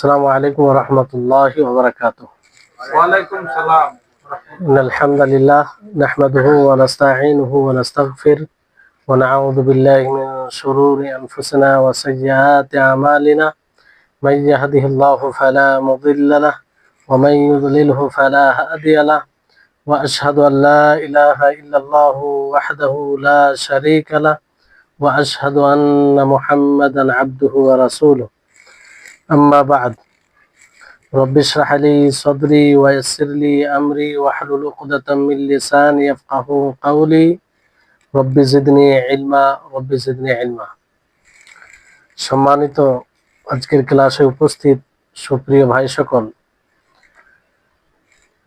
السلام عليكم ورحمة الله وبركاته. وعليكم السلام إن الحمد لله نحمده ونستعينه ونستغفر ونعوذ بالله من شرور أنفسنا وسيئات أعمالنا. من يهده الله فلا مضل له ومن يضلله فلا هادي له. وأشهد أن لا إله إلا الله وحده لا شريك له. وأشهد أن محمدا عبده ورسوله. أما بعد رب اشرح لي صدري ويسر لي أمري واحلل عقدة من لساني يفقه قولي رب زدني علما رب زدني علما সম্মানিত আজকের ক্লাসে উপস্থিত সুপ্রিয় ভাই সকল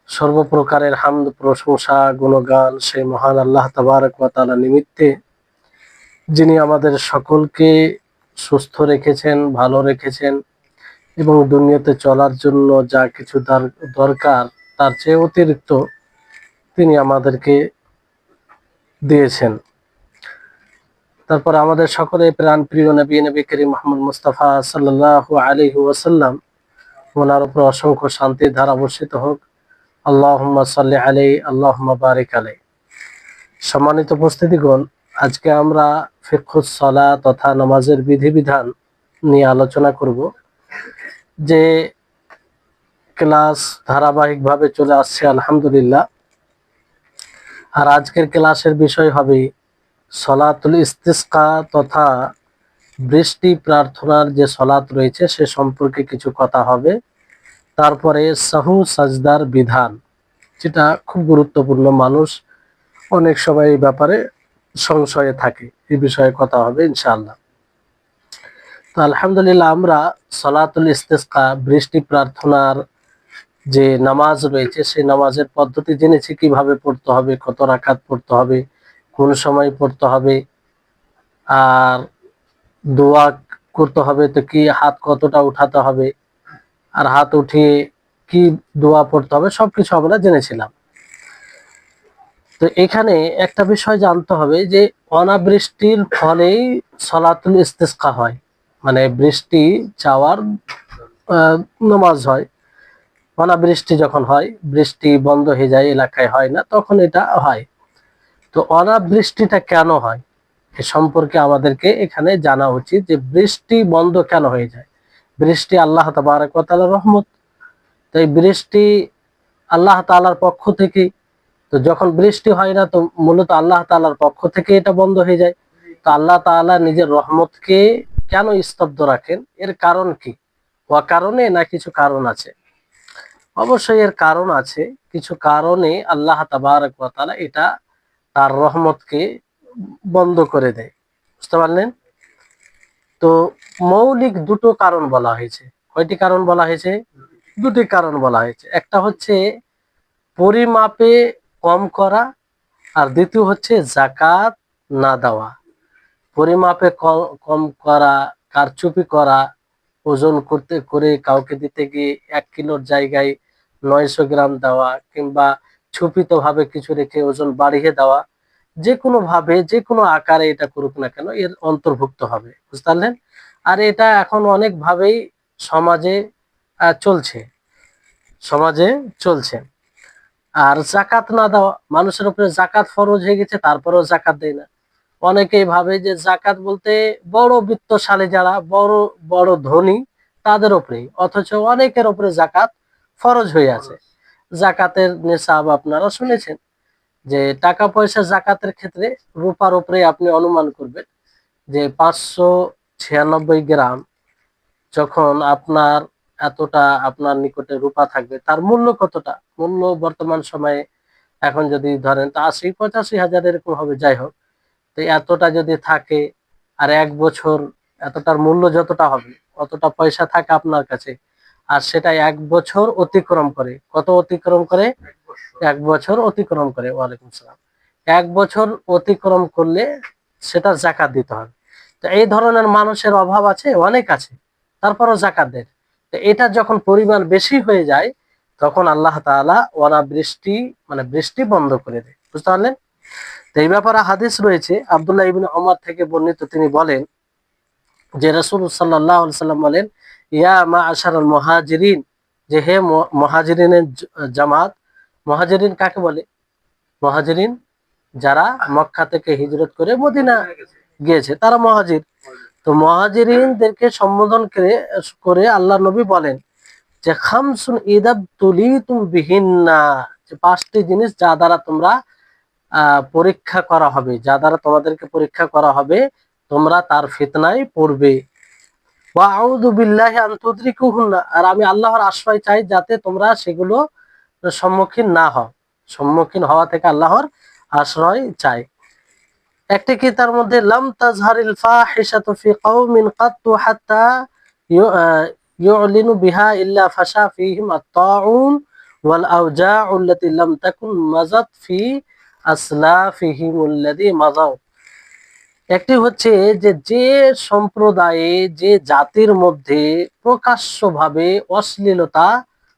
সর্বপ্রকারের হামদ প্রশংসা গুণগান সেই মহান আল্লাহ তাবারক ওয়া তাআলা নিমিত্তে যিনি আমাদের সকলকে সুস্থ রেখেছেন ভালো রেখেছেন এবং দুনিয়াতে চলার জন্য যা কিছু দার- দরকার, তার চেয়ে অতিরিক্ত তিনি আমাদেরকে দিয়েছেন। তারপর আমাদের সকলে প্রাণ প্রিয় নবী নবী করিম মোহাম্মদ মুস্তাফা সাল্লাহ আলহি ওয়াসাল্লাম, ওনার উপর অসংখ্য শান্তির ধারা বর্ষিত হোক। আল্লাহ সাল্লি আলাই আল্লাহ বারিক আলাই সম্মানিত উপস্থিতিগণ, আজকে আমরা ফিকুস সলা তথা নামাজের বিধিবিধান নিয়ে আলোচনা করব। যে ক্লাস ধারাবাহিকভাবে চলে আসছে, আলহামদুলিল্লাহ। আর আজকের ক্লাসের বিষয় হবে সলাতুল ইস্তিসকা তথা বৃষ্টি প্রার্থনার যে সলাত রয়েছে, সে সম্পর্কে কিছু কথা হবে। তারপরে সাহু সাজদার বিধান, যেটা খুব গুরুত্বপূর্ণ মানুষ অনেক সময় এই ব্যাপারে সংশয়ে থাকে। এই বিষয়ে কথা হবে, ইনশাআল্লাহ। তো আলহামদুলিল্লাহ আমরা সলাতুল ইস্তেসকা, বৃষ্টি প্রার্থনার যে নামাজ রয়েছে, সেই নামাজের পদ্ধতি জেনেছি, কীভাবে পড়তে হবে, কত রাকাত পড়তে হবে, কোন সময় পড়তে হবে, আর দোয়া করতে হবে তো কি, হাত কতটা উঠাতে হবে, আর হাত উঠিয়ে কি দোয়া পড়তে হবে, সবকিছু আমরা জেনেছিলাম। তো এখানে একটা বিষয় জানতে হবে যে অনাবৃষ্টির ফলেই সলাতুল ইস্তেসকা হয়। মানে বৃষ্টি চাওয়ার নামাজ হয়। অনাবৃষ্টি যখন হয়, বৃষ্টি বন্ধ হয়ে যায়, এলাকায় হয় না, তখন এটা হয়। তো অনাবৃষ্টিটা কেন হয়? এ সম্পর্কে আমাদেরকে এখানে জানা উচিত যে বৃষ্টি বন্ধ কেন হয়ে যায়? বৃষ্টি আল্লাহ তাবারকালার রহমত। তো এই বৃষ্টি আল্লাহ তালার পক্ষ থেকে, তো যখন বৃষ্টি হয় না, তো মূলত আল্লাহ তালার পক্ষ থেকে এটা বন্ধ হয়ে যায়। তো আল্লাহ তাআলা নিজের রহমতকে কেন স্তব্ধ রাখেন? এর কারণ কি? ও কারণে না কিছু কারণ আছে? অবশ্যই এর কারণ আছে। কিছু কারণে আল্লাহ তাবারক ওয়া এটা তার রহমতকে বন্ধ করে দেয়। বুঝতে পারলেন? তো মৌলিক দুটো কারণ বলা হয়েছে। কয়টি কারণ বলা হয়েছে? দুটি কারণ বলা হয়েছে। একটা হচ্ছে পরিমাপে কম করা আর দ্বিতীয় হচ্ছে জাকাত না দেওয়া। পরিমাপে কম করা, কারচুপি করা, ওজন করতে, করে কাউকে দিতে গিয়ে এক কিলোর জায়গায় নয়শো গ্রাম দেওয়া কিংবা ছুপিত ভাবে কিছু রেখে ওজন বাড়িয়ে দেওয়া যে কোনো ভাবে যে কোনো আকারে এটা করুক না কেন এর অন্তর্ভুক্ত হবে। বুঝতে পারলেন? আর এটা এখন অনেক ভাবেই সমাজে চলছে। সমাজে চলছে। আর জাকাত না দেওয়া, মানুষের উপরে জাকাত ফরজ হয়ে গেছে, তারপরেও জাকাত দেয় না। অনেকেই ভাবে যে জাকাত বলতে বড় বিত্তশালী যারা, বড় বড় ধনী, তাদের উপরেই। অথচ অনেকের উপরে জাকাত ফরজ হয়ে আছে। জাকাতের নেশাব আপনারা শুনেছেন যে টাকা পয়সা জাকাতের ক্ষেত্রে রূপার উপরে আপনি অনুমান করবেন যে পাঁচশো ছিয়ানব্বই গ্রাম যখন আপনার এতটা আপনার নিকটে রূপা থাকবে, তার মূল্য কতটা? মূল্য বর্তমান সময়ে এখন যদি ধরেন তা আশি পঁচাশি হাজার এরকম হবে, যাই হোক। তো এতটা যদি থাকে আর এক বছর এতটার মূল্য যতটা হবে অতটা পয়সা থাকে আপনার কাছে আর সেটা এক বছর অতিক্রম করে কত অতিক্রম করে? এক বছর। অতিক্রম করে ওয়ালাইকুম সালাম। এক বছর অতিক্রম করলে সেটা জাকাত দিতে হবে। তো এই ধরনের মানুষের অভাব আছে অনেক আছে তারপরও জাকাত দেয়। তো এটা যখন পরিমাণ বেশি হয়ে যায় তখন আল্লাহ তাআলা অনাবৃষ্টি মানে বৃষ্টি বন্ধ করে দেয়। বুঝতে পারলেন? তো এই ব্যাপারে হাদিস রয়েছে। আব্দুল্লাহ ইবিন ওমর থেকে বর্ণিত তিনি বলেন যে রসুল সাল্লাহ সাল্লাম বলেন, ইয়া মা আশার মহাজিরিন। যে হে মহাজিরিনের জামাত, মহাজিরিন কাকে বলে? মহাজিরিন যারা মক্কা থেকে হিজরত করে মদিনা গিয়েছে, তারা মহাজির। তো মহাজিরিনদেরকে সম্বোধন করে করে আল্লাহ নবী বলেন যে, খামসুন ইদাব তুলি তুম বিহিন্না। যে পাঁচটি জিনিস যা দ্বারা তোমরা পরীক্ষা করা হবে। যা দ্বারা তোমাদেরকে পরীক্ষা করা হবে, তোমরা তার ফিতনায় পড়বে। আর আমি আল্লাহর আশ্রয় চাই যাতে তোমরা সেগুলো সম্মুখীন না হও। সম্মুখীন হওয়া থেকে আল্লাহর আশ্রয় চাই। একটি কি তার মধ্যে, লাম তাজহারিল ফাহিশাতু ফি একটি হচ্ছে যে যে সম্প্রদায়ে, যে জাতির মধ্যে প্রকাশ্যভাবে অশ্লীলতা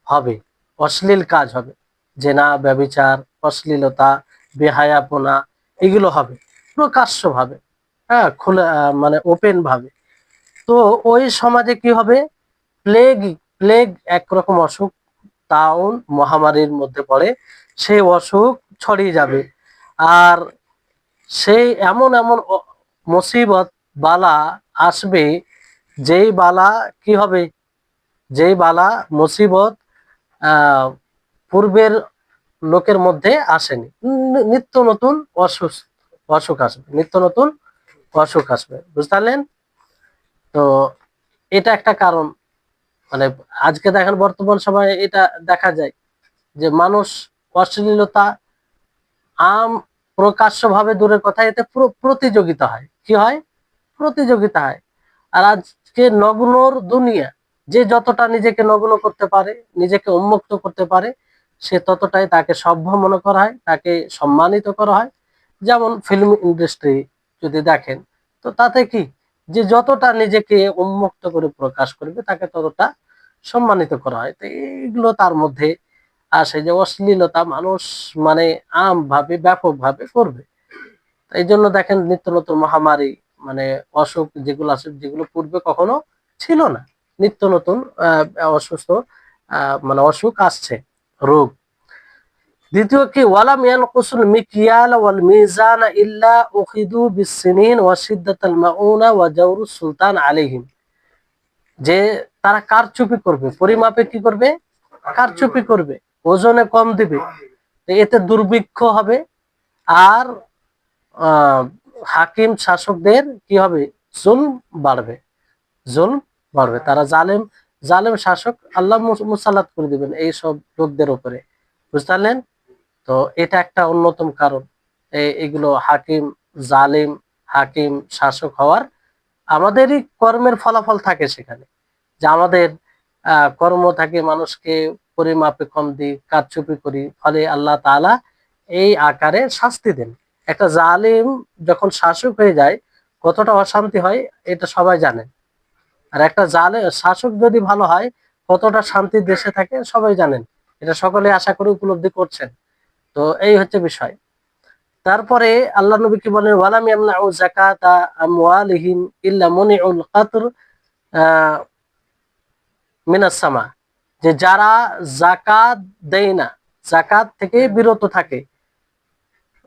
হবে, অশ্লীল কাজ হবে, জেনা, ব্যবিচার, অশ্লীলতা, বেহায়াপনা, এগুলো হবে, প্রকাশ্যভাবে হ্যাঁ খোলা মানে ওপেন ভাবে তো ওই সমাজে কি হবে? প্লেগ প্লেগ একরকম অসুখ তাউন মহামারীর মধ্যে পড়ে, সেই অসুখ ছড়িয়ে যাবে। আর সেই এমন এমন মুসিবত, বালা আসবে, যেই বালা কি হবে? যেই বালা মুসিবত পূর্বের লোকের মধ্যে আসেনি। নিত্য নতুন অসুখ অসুখ আসবে। নিত্য নতুন অসুখ আসবে। বুঝতে তো এটা একটা কারণ। মানে আজকে দেখেন বর্তমান সময়ে এটা দেখা যায় যে মানুষ অশ্লীলতা আম প্রকাশ্যভাবে দূরের কথা, এতে প্র- প্রতিযোগিতা হয়। কি হয়? প্রতিযোগিতা হয়। আর আজকে নগ্নর দুনিয়া, যে যতটা নিজেকে নগ্ন করতে পারে, নিজেকে উন্মুক্ত করতে পারে, সে ততটাই তাকে সভ্য মনে করা হয়, তাকে সম্মানিত করা হয়। যেমন ফিল্ম ইন্ডাস্ট্রি যদি দেখেন, তো তাতে কি? যে যতটা নিজেকে উন্মুক্ত করে প্রকাশ করবে, তাকে ততটা সম্মানিত করা হয়। তো এইগুলো তার মধ্যে আসে যে অশ্লীলতা মানুষ মানে আম ভাবে ব্যাপক ভাবে করবে এই জন্য দেখেন নিত্য নতুন মহামারী মানে অসুখ যেগুলো আছে, যেগুলো পূর্বে কখনো ছিল না। নিত্য নতুন অসুস্থ মানে অসুখ আসছে, রোগ। দ্বিতীয় কি, ওয়ালাম ইয়ানকুসুল মিকিয়াল ওয়াল মিজান ইল্লা উখিদু বিসসিনিন ওয়া শিদ্দাতাল মাউনা ওয়া জাওরুস সুলতান আলাইহিম। যে তারা কারচুপি করবে, পরিমাপে কি করবে? কারচুপি করবে। ওজনে কম দিবে এতে দুর্ভিক্ষ হবে। আর হাকিম শাসকদের কি হবে? জুল বাড়বে জুল বাড়বে। তারা জালেম জালেম শাসক আল্লাহ মুস- মুসাল্লাত করে দিবেন এই সব লোকদের উপরে। বুঝতে তো এটা একটা অন্যতম কারণ। এগুলো হাকিম, জালিম, হাকিম শাসক হওয়ার আমাদেরই কর্মের ফলাফল থাকে সেখানে। যে আমাদের কর্ম থাকে মানুষকে পরিমাপে কম দিই, কারচুপি করি, ফলে আল্লাহ তাআলা এই আকারে শাস্তি দেন। একটা জালিম যখন শাসক হয়ে যায়, কতটা অশান্তি হয় এটা সবাই জানেন আর একটা জালে, শাসক যদি ভালো হয়, কতটা শান্তি দেশে থাকে সবাই জানেন। এটা সকলে আশা করে উপলব্ধি করছেন। তো এই হচ্ছে বিষয়। তারপরে আল্লাহ নবী কি বলেন, ওয়ালাম ইয়ামনাউ যাকাতা আমওয়ালিহিম ইল্লা মুনিউল কাতর মিনাস সামা। যে যারা জাকাত দেয় না জাকাত থেকে বিরত থাকে,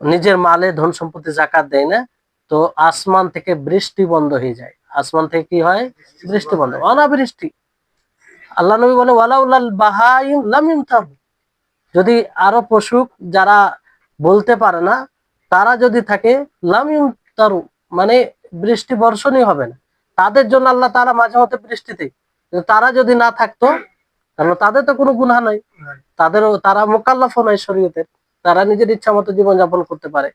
নিজের মালে ধন সম্পত্তি জাকাত দেয় না, তো আসমান থেকে বৃষ্টি বন্ধ হয়ে যায়। আসমান থেকে কি হয়? বৃষ্টি বন্ধ, অনাবৃষ্টি। আল্লাহ নবী বলে বাহাইম যদি আরও পশু যারা বলতে পারে না, তারা যদি থাকে, লাম ইমতারু মানে বৃষ্টি বর্ষণই হবে না। তাদের জন্য আল্লাহ তারা মাঝে মধ্যে বৃষ্টিতে তারা যদি না থাকতো কারণ তাদের তো কোনো গুনাহ নাই। তাদেরও তারা মোকাল্লাফ নয় শরীয়তের। তারা নিজের ইচ্ছা মতো জীবনযাপন করতে পারে।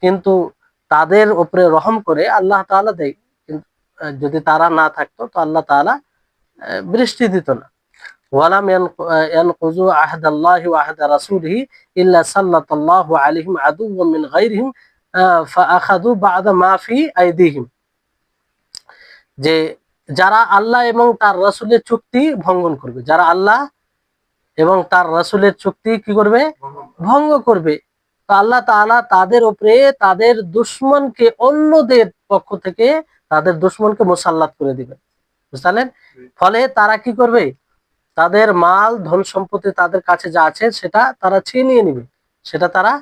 কিন্তু তাদের উপরে রহম করে আল্লাহ তাআলা দেয়। কিন্তু যদি তারা না থাকতো তো আল্লাহ আহ, বৃষ্টি দিত না। ওয়ালাম ইয়ানকু- আহদাল্লাহি ওয়া আহদা রাসূলিহি ইল্লা সাল্লাতাল্লাহু আলাইহিম আদুওয়াম মিন গায়রিহিম ফাআখাযু বা'দা মা ফি আইদিহিম। যে যারা আল্লাহ এবং তার রাসূলের চুক্তি ভঙ্গন করবে, যারা আল্লাহ এবং তার রাসূলের চুক্তি কি করবে? ভঙ্গ করবে। তো আল্লাহ তাআলা তাদের উপরে তাদের দুশ্মনকে অন্যদের পক্ষ থেকে তাদের দুশ্মনকে মুসাল্লাত করে দিবেন। বুঝলেন ফলে তারা কি করবে? তাদের মাল, ধন সম্পত্তি তাদের কাছে যা আছে সেটা তারা ছিনিয়ে নিবে। সেটা তারা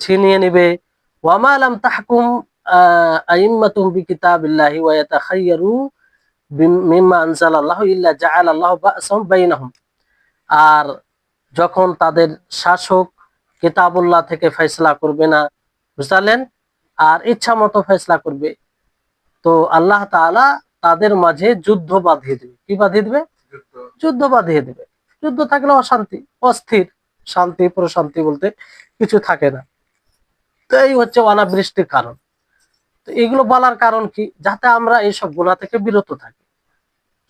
ছিনিয়ে নিবে। ওয়ামা আলাম তাহকুম, আহ, আইম্মাতুম বিকিতাবিল্লাহি ওয়া ইয়াতাখায়্যারু ইল্লা বাইনাহুম। আর যখন তাদের শাসক কিতাবুল্লাহ থেকে ফেসলা করবে না বুঝলেন? আর ইচ্ছা মতো ফেসলা করবে। তো আল্লাহ তাআলা তাদের মাঝে যুদ্ধ বাঁধিয়ে দেবে। কি বাঁধিয়ে দেবে? যুদ্ধ। বাঁধিয়ে দেবে। যুদ্ধ থাকলে অশান্তি অস্থির। শান্তি প্রশান্তি বলতে কিছু থাকে না। তো এই হচ্ছে অনাবৃষ্টির কারণ। তো এগুলো বলার কারণ কি? যাতে আমরা এইসব গুণা থেকে বিরত থাকি।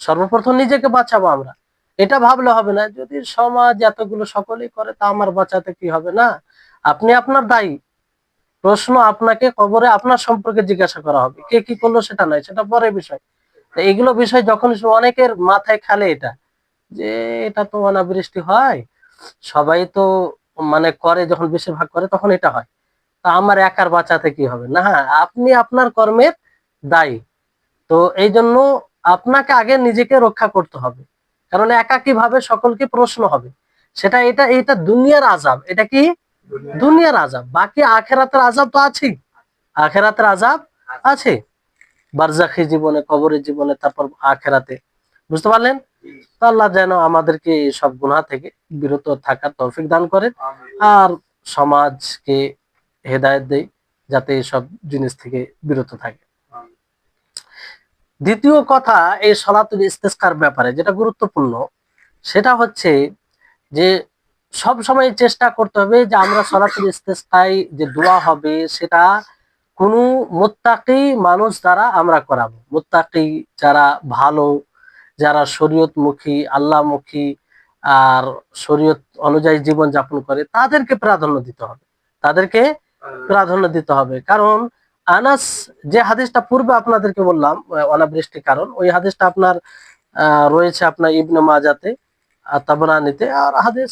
সর্বপ্রথম নিজেকে বাঁচাবো আমরা। এটা ভাবলে হবে না, যদি সমাজ এতগুলো সকলেই করে, তা আমার বাঁচাতে কি হবে না? আপনি আপনার দায়ী। প্রশ্ন আপনাকে কবরে আপনার সম্পর্কে জিজ্ঞাসা করা হবে। কে কি করল সেটা নয়, সেটা পরে বিষয়। এইগুলো বিষয় যখন অনেকের মাথায় খেলে এটা, যে এটা তো অনাবৃষ্টি হয়, সবাই তো মানে করে, যখন বেশিরভাগ করে, তখন এটা হয়। তা আমার একার বাঁচাতে কি হবে? না, আপনি আপনার কর্মের দায়ী। তো এই জন্য আপনাকে আগে নিজেকে রক্ষা করতে হবে। কারণ একাকী ভাবে সকলকে প্রশ্ন হবে। সেটা এটা এটা দুনিয়ার আজাব এটা কি? দুনিয়ার। আজাব বাকি আখেরাতের আজাব তো আছেই। আখেরাতের আজাব আছে। বারজাখি জীবনে কবরের জীবনে তারপর আখেরাতে। বুঝতে পারলেন? তো আল্লাহ যেন আমাদেরকে সব গুনাহ থেকে বিরত থাকার তৌফিক দান করে আর সমাজকে হেদায়েত দেয় যাতে এসব জিনিস থেকে বিরত থাকে। দ্বিতীয় কথা এই সলাতুল ইস্তেস্কার ব্যাপারে যেটা গুরুত্বপূর্ণ সেটা হচ্ছে যে সব সময় চেষ্টা করতে হবে যে আমরা সলাতুল ইস্তেস্কায় যে দোয়া হবে সেটা কোনো মোত্তাকি মানুষ দ্বারা আমরা করাবো। মোত্তাকি যারা ভালো যারা শরীয়তমুখী আল্লাহমুখী আর শরীয়ত অনুযায়ী জীবন যাপন করে তাদেরকে প্রাধান্য দিতে হবে। তাদেরকে প্রাধান্য দিতে হবে। কারণ আনাস, যে হাদিসটা পূর্বে আপনাদেরকে বললাম অনাবৃষ্টির কারণ, ওই হাদিসটা আপনার রয়েছে আপনার ইবনে মাজাতে তাবরানিতে, আর হাদিস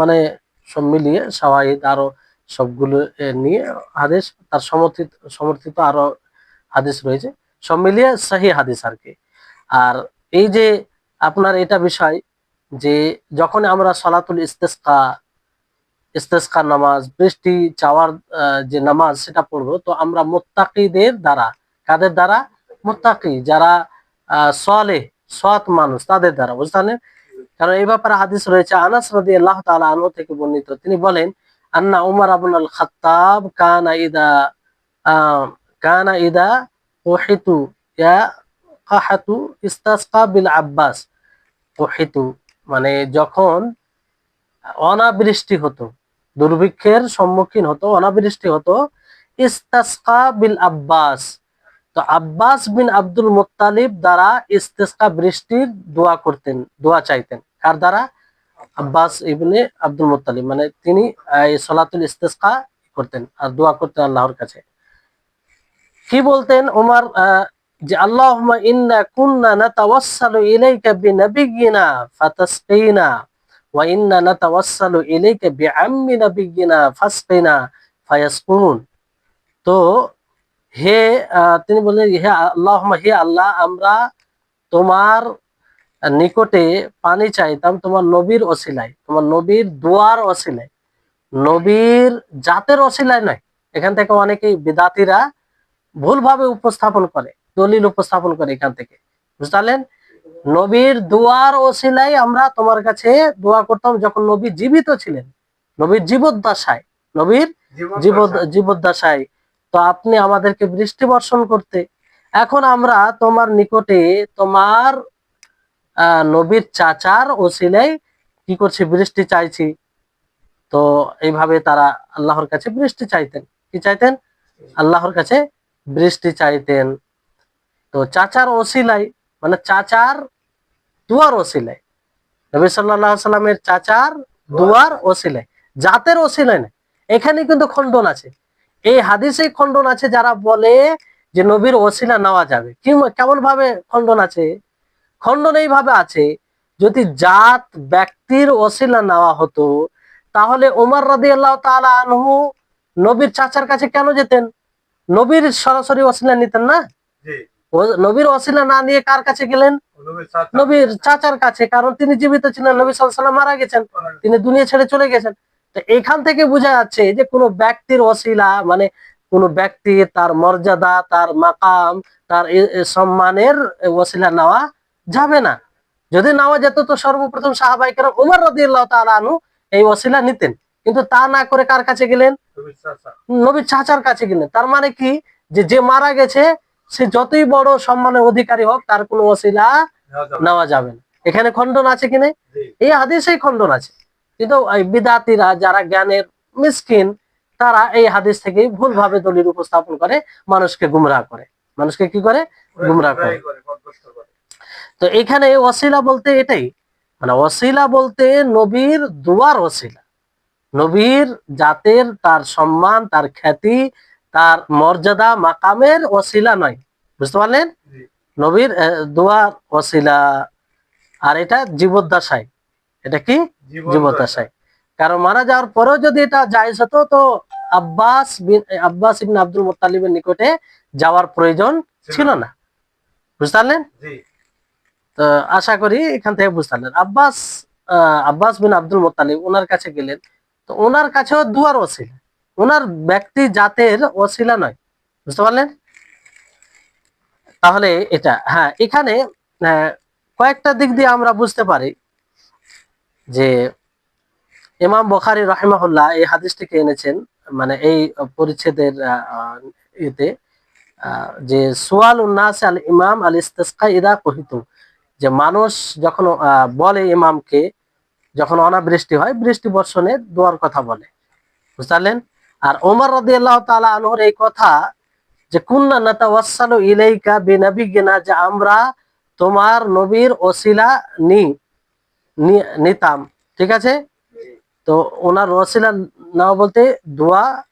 মানে সব মিলিয়ে শাওয়াহিদ আরও সবগুলো নিয়ে হাদিস, তার সমর্থিত সমর্থিত আরও হাদিস রয়েছে। সব মিলিয়ে সাহি হাদিস আর কি। আর এই যে আপনার এটা বিষয় যে যখন আমরা সলাতুল ইস্তেসকা ইস্তেসকা নামাজ, বৃষ্টি, চাওয়ার যে নামাজ, সেটা পড়ব। তো আমরা মোত্তাকিদের দ্বারা, কাদের দ্বারা? মোত্তাকি, যারা সলে, সৎ মানুষ, তাদের দ্বারা বুঝলেন কারণ এই ব্যাপারে হাদিস রয়েছে, আনাস রাদি আল্লাহ তাআলা আনহু থেকে বর্ণিত। তিনি বলেন, আন্না উমর আবুল আল খাত্তাব কানা ইদা কানা ইদা ওহিতু কাহাতু ইস্তাসকা বিল আব্বাস। ওহিতু মানে যখন অনাবৃষ্টি হতো দুর্ভিক্ষের সম্মুখীন হতো অনাবৃষ্টি হতো। ইস্তাসকা বিল আব্বাস। তো আব্বাস বিন আব্দুল মুত্তালিব দ্বারা ইস্তেসকা বৃষ্টির দোয়া করতেন দোয়া চাইতেন। কার দ্বারা? আব্বাস ইবনে আব্দুল মুত্তালিব। মানে তিনি সলাতুল ইস্তেসকা করতেন আর দোয়া করতেন আল্লাহর কাছে। কি বলতেন আহ, যে আল্লাহুম্মা ইন্না কুন্না নাতাওয়াসসালু ইলাইকা বিনাবিয়িনা ফাতাসকিনা। তো হে তিনি বললেন হে আল্লাহ হে আল্লাহ, আমরা তোমার নিকটে পানি চাইতাম, তোমার নবীর অসিলায়, তোমার নবীর দোয়ার অসিলায়। নবীর জাতের অসিলায় নয়। এখান থেকে অনেকেই বিদাতিরা ভুলভাবে উপস্থাপন করে, দলিল উপস্থাপন করে এখান থেকে। বুঝতে পারলেন? নবীর দোয়ার অসিলায় আমরা তোমার কাছে দোয়া করতাম যখন নবী জীবিত ছিলেন। নবীর জীবদ্দশায় নবীর জীবদ জীবদ্দশায়। তো আপনি আমাদেরকে বৃষ্টি বর্ষণ করতে। এখন আমরা তোমার নিকটে তোমার আহ, নবীর চাচার ওসিলায় কি করছি বৃষ্টি চাইছি। তো এইভাবে তারা আল্লাহর কাছে বৃষ্টি চাইতেন। কি চাইতেন? আল্লাহর কাছে বৃষ্টি চাইতেন। তো চাচার ওসিলাই মানে চাচার দুয়ার ওসিলাই নবী সাল্লাহ সাল্লামের চাচার দুয়ার ওসিলাই জাতের ওসিলাই না এখানে কিন্তু খণ্ডন আছে। এই হাদিসে খণ্ডন আছে যারা বলে যে নবীর ওসিলা নেওয়া যাবে। কেমন ভাবে খণ্ডন আছে? খণ্ডন এইভাবে আছে, যদি জাত ব্যক্তির ওসিলা নেওয়া হতো, তাহলে ওমর রাদি আল্লাহ আনহু নবীর চাচার কাছে কেন যেতেন? নবীর সরাসরি ওসিলা নিতেন না? নবীর ওসিলা না নিয়ে কার কাছে গেলেন? নবীর চাচার কাছে কারণ তিনি জীবিত ছিলেন নবী সাল্লাম মারা গেছেন তিনি দুনিয়া ছেড়ে চলে গেছেন। তো এখান থেকে বোঝা যাচ্ছে যে কোনো ব্যক্তির অশিলা মানে কোনো ব্যক্তি তার মর্যাদা তার মাকাম তার সম্মানের ওসিলা নেওয়া যাবে না। যদি নেওয়া যেত তো সর্বপ্রথম সাহাবাইকার উমর রাদিয়াল্লাহু আনহু এই ওসিলা নিতেন। কিন্তু তা না করে কার কাছে গেলেন? নবীর নবীর চাচার কাছে গেলেন। তার মানে কি? যে যে মারা গেছে সে যতই বড় সম্মানের অধিকারী হোক তার কোনো ওসিলা নেওয়া যাবে। না। এখানে খণ্ডন আছে কি নেই? এই হাদিসেই খণ্ডন আছে। কিন্তু বিদাতিরা যারা জ্ঞানের মিসকিন তারা এই হাদিস থেকেই ভুলভাবে দলিল উপস্থাপন করে মানুষকে গুমরাহ করে। মানুষকে কি করে? গুমরাহ করে। তো এখানে ওসিলা বলতে এটাই মানে ওসিলা বলতে নবীর দুয়ার ওসিলা। নবীর জাতের তার সম্মান তার খ্যাতি তার মর্যাদা মাকামের ওসিলা নয়। বুঝতে পারলেন? নবীর দুয়ার ওসিলা। আর এটা জীবদ্দশায়। এটা কি? জীবন কারণ মারা যাওয়ার পরেও যদি এটা জায়েজ হতো তো আব্বাস আব্বাস ইবনে আব্দুল মুত্তালিবের নিকটে যাওয়ার প্রয়োজন ছিল না। বুঝতে পারলেন? তো আশা করি এখান থেকে বুঝতে পারলেন। আব্বাস আহ, আব্বাস বিন আব্দুল মোত্তালিব ওনার কাছে গেলেন। তো ওনার কাছেও দুয়ার ওসিলা। ওনার ব্যক্তি জাতের ওসিলা নয়। বুঝতে পারলেন? তাহলে এটা হ্যাঁ এখানে কয়েকটা দিক দিয়ে আমরা বুঝতে পারি যে ইমাম বখারি রহিমাহুল্লাহ এই হাদিসটিকে এনেছেন মানে এই পরিচ্ছেদের ইতে যে সোয়াল উন্নাস আল ইমাম আল ইস্তেসকা ইদা কহিতুম যে মানুষ যখন বলে ইমামকে, যখন অনাবৃষ্টি হয়, বৃষ্টি বর্ষণের দোয়ার কথা বলে। বুঝতে পারলেন? আর ওমর রদি আল্লাহ তালা আনহর এই কথা যে, কুন্না নাতাওয়াসালু ইলাইকা বিনাবিগিনা যে আমরা তোমার নবীর ওসিলা নি, নি- নিতাম। ঠিক আছে? তো ওনার ওসিলা নাও বলতে দোয়া,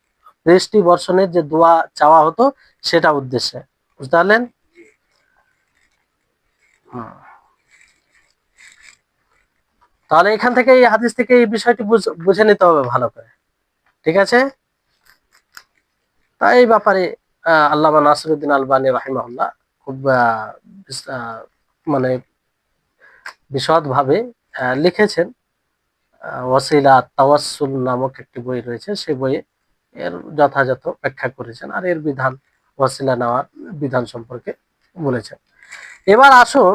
বৃষ্টি বর্ষণের যে দোয়া চাওয়া হতো সেটা উদ্দেশ্যে। বুঝতে পারলেন। তাহলে এখান থেকে এই হাদিস থেকে এই বিষয়টি বুঝে নিতে হবে ভালো করে। ঠিক আছে? তাই এই ব্যাপারে আল্লামা নাসিরুদ্দিন আলবানী রাহিমাহুল্লাহ খুব মানে বিশদভাবে লিখেছেন। ওয়াসিলা তাওয়াসুল নামক একটি বই রয়েছে। সেই বইয়ে এর যথাযথ ব্যাখ্যা করেছেন আর এর বিধান ওয়াসিলা নেওয়ার বিধান সম্পর্কে বলেছেন। এবার আসুন